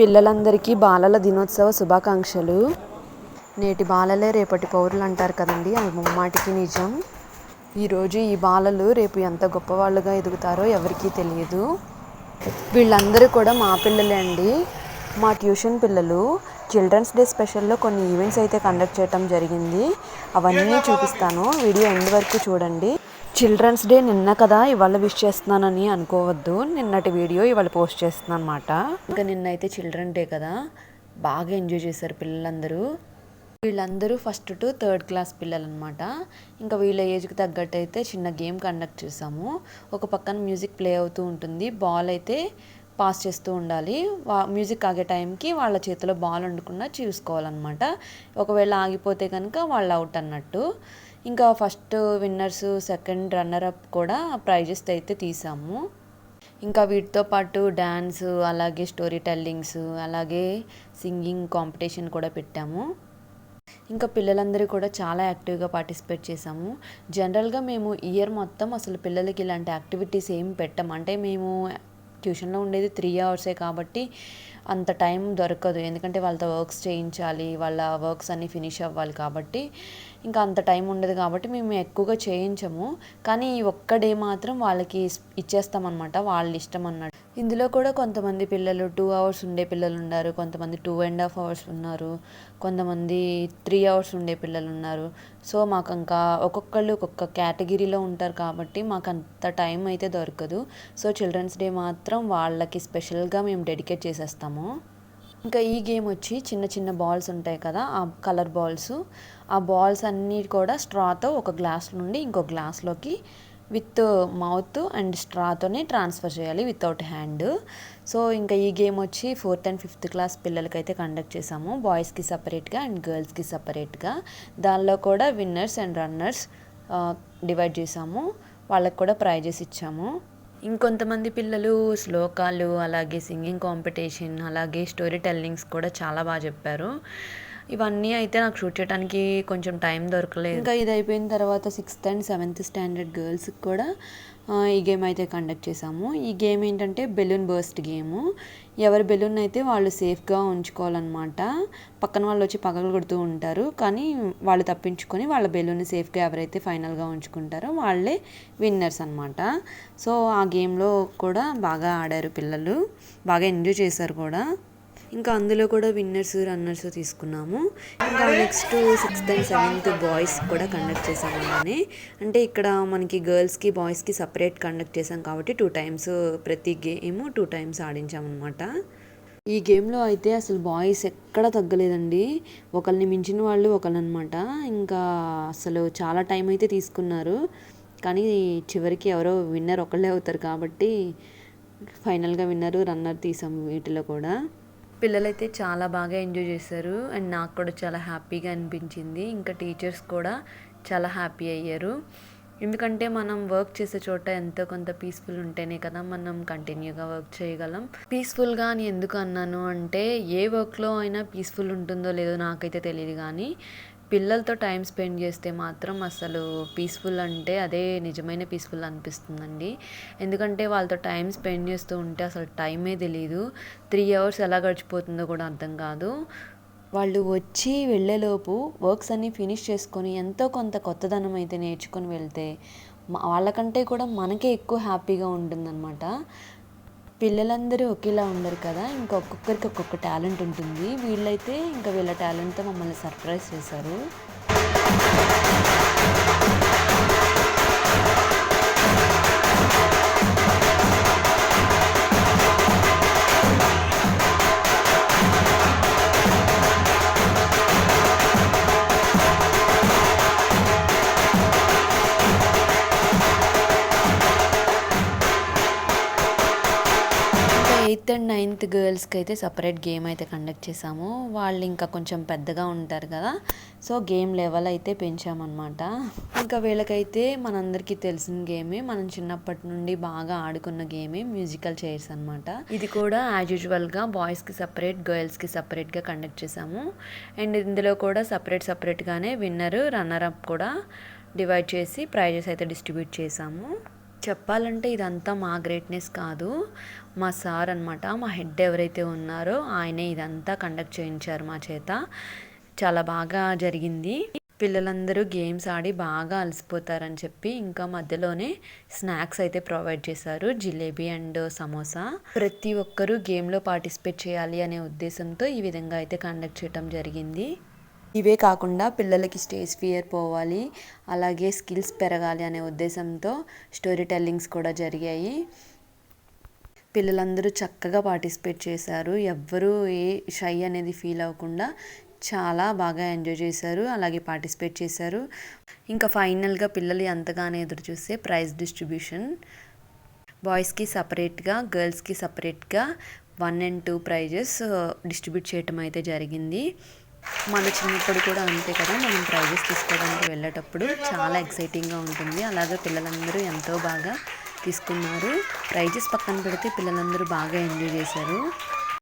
పిల్లలందరికీ బాలల దినోత్సవ శుభాకాంక్షలు. నేటి బాలలే రేపటి పౌరులు అంటారు కదండి అది ముమ్మాటికి నిజం. ఈరోజు ఈ బాలలు రేపు ఎంత గొప్పవాళ్ళుగా ఎదుగుతారో ఎవరికీ తెలియదు. వీళ్ళందరూ కూడా మా పిల్లలే అండి. మా ట్యూషన్ పిల్లలు చిల్డ్రన్స్ డే స్పెషల్లో కొన్ని ఈవెంట్స్ అయితే కండక్ట్ చేయడం జరిగింది. అవన్నీ చూపిస్తాను. వీడియో ఎండ్ వరకు చూడండి. చిల్డ్రన్స్ డే నిన్న కదా ఇవాళ విష్ చేస్తున్నానని అనుకోవద్దు. నిన్నటి వీడియో ఇవాళ పోస్ట్ చేస్తున్నాను అనమాట ఇంకా నిన్న అయితే చిల్డ్రన్ డే కదా. బాగా ఎంజాయ్ చేశారు పిల్లలందరూ. వీళ్ళందరూ ఫస్ట్ టు థర్డ్ క్లాస్ పిల్లలు అనమాట ఇంకా వీళ్ళ ఏజ్కి తగ్గట్టు అయితే చిన్న గేమ్ కండక్ట్ చేసాము ఒక పక్కన మ్యూజిక్ ప్లే అవుతూ ఉంటుంది. బాల్ అయితే పాస్ చేస్తూ ఉండాలి. వా మ్యూజిక్ ఆగే టైంకి వాళ్ళ చేతిలో బాల్ వండుకున్నా చూసుకోవాలన్నమాట. ఒకవేళ ఆగిపోతే కనుక వాళ్ళు అవుట్ అన్నట్టు. ఇంకా first winners second runner up కూడా ప్రైజెస్ అయితే తీసాము. ఇంకా వీటితో పాటు డ్యాన్స్ అలాగే స్టోరీ టెల్లింగ్స్ అలాగే సింగింగ్ కాంపిటీషన్ కూడా పెట్టాము. ఇంకా పిల్లలందరూ కూడా చాలా యాక్టివ్గా పార్టిసిపేట్ చేసాము. జనరల్గా మేము ఇయర్ మొత్తం అసలు పిల్లలకి ఇలాంటి యాక్టివిటీస్ ఏం పెట్టాము అంటే మేము ట్యూషన్లో ఉండేది త్రీ అవర్సే కాబట్టి అంత టైం దొరకదు. ఎందుకంటే వాళ్ళతో వర్క్స్ చేయించాలి వాళ్ళ వర్క్స్ అన్నీ ఫినిష్ అవ్వాలి కాబట్టి ఇంకా అంత టైం ఉండదు కాబట్టి మేము ఎక్కువగా చేయించము. కానీ ఈ ఒక్క డే మాత్రం వాళ్ళకి ఇచ్చేస్తామన్నమాట. వాళ్ళ ఇష్టం అన్నట్టు. ఇందులో కూడా కొంతమంది పిల్లలు టూ అవర్స్ ఉండే పిల్లలు ఉన్నారు. కొంతమంది టూ అండ్ హాఫ్ అవర్స్ ఉన్నారు. కొంతమంది త్రీ అవర్స్ ఉండే పిల్లలు ఉన్నారు. సో మాకు ఇంకా ఒక్కొక్కళ్ళు ఒక్కొక్క కేటగిరీలో ఉంటారు కాబట్టి మాకు అంత టైం అయితే దొరకదు. సో చిల్డ్రన్స్ డే మాత్రం వాళ్ళకి స్పెషల్గా మేము డెడికేట్ చేసేస్తాము. ఇంకా ఈ గేమ్ వచ్చి చిన్న చిన్న బాల్స్ ఉంటాయి కదా ఆ కలర్ బాల్స్. ఆ బాల్స్ అన్నీ కూడా స్ట్రాతో ఒక గ్లాస్ నుండి ఇంకో గ్లాస్లోకి విత్ మౌత్ అండ్ స్ట్రాతోనే ట్రాన్స్ఫర్ చేయాలి వితౌట్ హ్యాండ్. సో ఇంకా ఈ గేమ్ వచ్చి ఫోర్త్ అండ్ ఫిఫ్త్ క్లాస్ పిల్లలకైతే కండక్ట్ చేసాము బాయ్స్కి సపరేట్గా అండ్ గర్ల్స్కి సపరేట్గా. దానిలో కూడా విన్నర్స్ అండ్ రన్నర్స్ డివైడ్ చేసాము వాళ్ళకి కూడా ప్రైజెస్ ఇచ్చాము. ఇంకొంతమంది పిల్లలు శ్లోకాలు అలాగే సింగింగ్ కాంపిటీషన్ అలాగే స్టోరీ టెల్లింగ్స్ కూడా చాలా బాగా చెప్పారు. ఇవన్నీ అయితే నాకు షూట్ చేయడానికి కొంచెం టైం దొరకలేదు. ఇంకా ఇది అయిపోయిన తర్వాత సిక్స్త్ అండ్ సెవెంత్ స్టాండర్డ్ గర్ల్స్కి కూడా ఈ గేమ్ అయితే కండక్ట్ చేసాము ఈ గేమ్ ఏంటంటే బెలూన్ బర్స్ట్ గేము ఎవరి బెలూన్ అయితే వాళ్ళు సేఫ్గా ఉంచుకోవాలన్నమాట. పక్కన వాళ్ళు వచ్చి పగలు కొడుతూ ఉంటారు. కానీ వాళ్ళు తప్పించుకొని వాళ్ళ బెలూన్ సేఫ్గా ఎవరైతే ఫైనల్గా ఉంచుకుంటారో వాళ్ళే విన్నర్స్ అనమాట సో ఆ గేమ్లో కూడా బాగా ఆడారు పిల్లలు. బాగా ఎంజాయ్ చేశారు కూడా. ఇంకా అందులో కూడా విన్నర్స్ రన్నర్స్ తీసుకున్నాము. ఇంకా next sixth and seventh boys కూడా కండక్ట్ చేసాము అలానే అంటే ఇక్కడ మనకి గర్ల్స్కి బాయ్స్కి సపరేట్ కండక్ట్ చేసాం కాబట్టి టూ టైమ్స్ ప్రతి గేమ్ టూ టైమ్స్ ఆడించామన్నమాట ఈ గేమ్లో అయితే అసలు బాయ్స్ ఎక్కడ తగ్గలేదండి. ఒకరిని మించిన వాళ్ళు ఒకళ్ళనమాట. ఇంకా అసలు చాలా టైం అయితే తీసుకున్నారు. కానీ చివరికి ఎవరో విన్నర్ ఒకళ్ళే అవుతారు కాబట్టి ఫైనల్గా విన్నరు రన్నర్ తీసాము వీటిలో కూడా. పిల్లలైతే చాలా బాగా ఎంజాయ్ చేశారు. అండ్ నాకు కూడా చాలా హ్యాపీగా అనిపించింది. ఇంకా టీచర్స్ కూడా చాలా హ్యాపీ అయ్యారు. ఎందుకంటే మనం వర్క్ చేసే చోట ఎంతో కొంత పీస్ఫుల్ ఉంటేనే కదా మనం కంటిన్యూగా వర్క్ చేయగలం. పీస్ఫుల్గా అని ఎందుకు అన్నాను అంటే ఏ వర్క్లో అయినా పీస్ఫుల్ ఉంటుందో లేదో నాకైతే తెలియదు కానీ పిల్లలతో టైం స్పెండ్ చేస్తే మాత్రం అసలు పీస్ఫుల్ అంటే అదే నిజమైన పీస్ఫుల్ అనిపిస్తుందండి. ఎందుకంటే వాళ్ళతో టైం స్పెండ్ చేస్తూ ఉంటే అసలు టైమే తెలియదు త్రీ అవర్స్ ఎలా గడిచిపోతుందో కూడా అర్థం కాదు. వాళ్ళు వచ్చి వెళ్ళేలోపు వర్క్స్ అన్నీ ఫినిష్ చేసుకొని ఎంతో కొంత కొత్తదనం అయితే నేర్చుకొని వెళ్తే వాళ్ళకంటే కూడా మనకే ఎక్కువ హ్యాపీగా ఉంటుందన్నమాట. పిల్లలందరూ ఒకేలా ఉండరు కదా ఇంకా ఒక్కొక్కరికి ఒక్కొక్క టాలెంట్ ఉంటుంది. వీళ్ళైతే ఇంకా వీళ్ళ టాలెంట్తో మమ్మల్ని సర్ప్రైజ్ చేశారు. ఎయిత్ అండ్ నైన్త్ గర్ల్స్కి అయితే సపరేట్ గేమ్ అయితే కండక్ట్ చేసాము వాళ్ళు ఇంకా కొంచెం పెద్దగా ఉంటారు కదా సో గేమ్ లెవెల్ అయితే పెంచామన్నమాట. ఇంకా వీళ్ళకైతే మనందరికీ తెలిసిన గేమే మనం చిన్నప్పటి నుండి బాగా ఆడుకున్న గేమే మ్యూజికల్ చైర్స్ అనమాట ఇది కూడా యాజ్ యూజువల్గా బాయ్స్కి సపరేట్ గర్ల్స్కి సపరేట్గా కండక్ట్ చేసాము అండ్ ఇందులో కూడా సపరేట్ సపరేట్గానే విన్నర్ రన్నర్ అప్ కూడా డివైడ్ చేసి ప్రైజెస్ అయితే డిస్ట్రిబ్యూట్ చేసాము చెప్పాలంటే ఇదంతా మా గ్రేట్నెస్ కాదు. మా సార్ అనమాట మా హెడ్ ఎవరైతే ఉన్నారో ఆయనే ఇదంతా కండక్ట్ చేయించారు మా చేత. చాలా బాగా జరిగింది. పిల్లలందరూ గేమ్స్ ఆడి బాగా అలసిపోతారని చెప్పి ఇంకా మధ్యలోనే స్నాక్స్ అయితే ప్రొవైడ్ చేశారు. జిలేబీ అండ్ సమోసా. ప్రతి ఒక్కరూ గేమ్లో పార్టిసిపేట్ చేయాలి అనే ఉద్దేశంతో ఈ విధంగా అయితే కండక్ట్ చేయడం జరిగింది. ఇవే కాకుండా పిల్లలకి స్టేజ్ ఫియర్ పోవాలి అలాగే స్కిల్స్ పెరగాలి అనే ఉద్దేశంతో స్టోరీ టెల్లింగ్స్ కూడా జరిగాయి. పిల్లలందరూ చక్కగా పార్టిసిపేట్ చేశారు. ఎవ్వరూ ఏ షై అనేది ఫీల్ అవ్వకుండా చాలా బాగా ఎంజాయ్ చేశారు అలాగే పార్టిసిపేట్ చేశారు. ఇంకా ఫైనల్గా పిల్లలు ఎంతగానో ఎదురు చూస్తే ప్రైజ్ డిస్ట్రిబ్యూషన్. బాయ్స్కి సపరేట్గా గర్ల్స్కి సపరేట్గా one and two prizes uh, distribute చేయటం అయితే జరిగింది. మన చిన్నప్పుడు కూడా అంతే కదా మనం ప్రైజెస్ తీసుకోవడానికి వెళ్ళేటప్పుడు చాలా ఎక్సైటింగ్గా ఉంటుంది. అలాగే పిల్లలందరూ ఎంతో బాగా తీసుకున్నారు. ప్రైజెస్ పక్కన పెడితే పిల్లలందరూ బాగా ఎంజాయ్ చేశారు.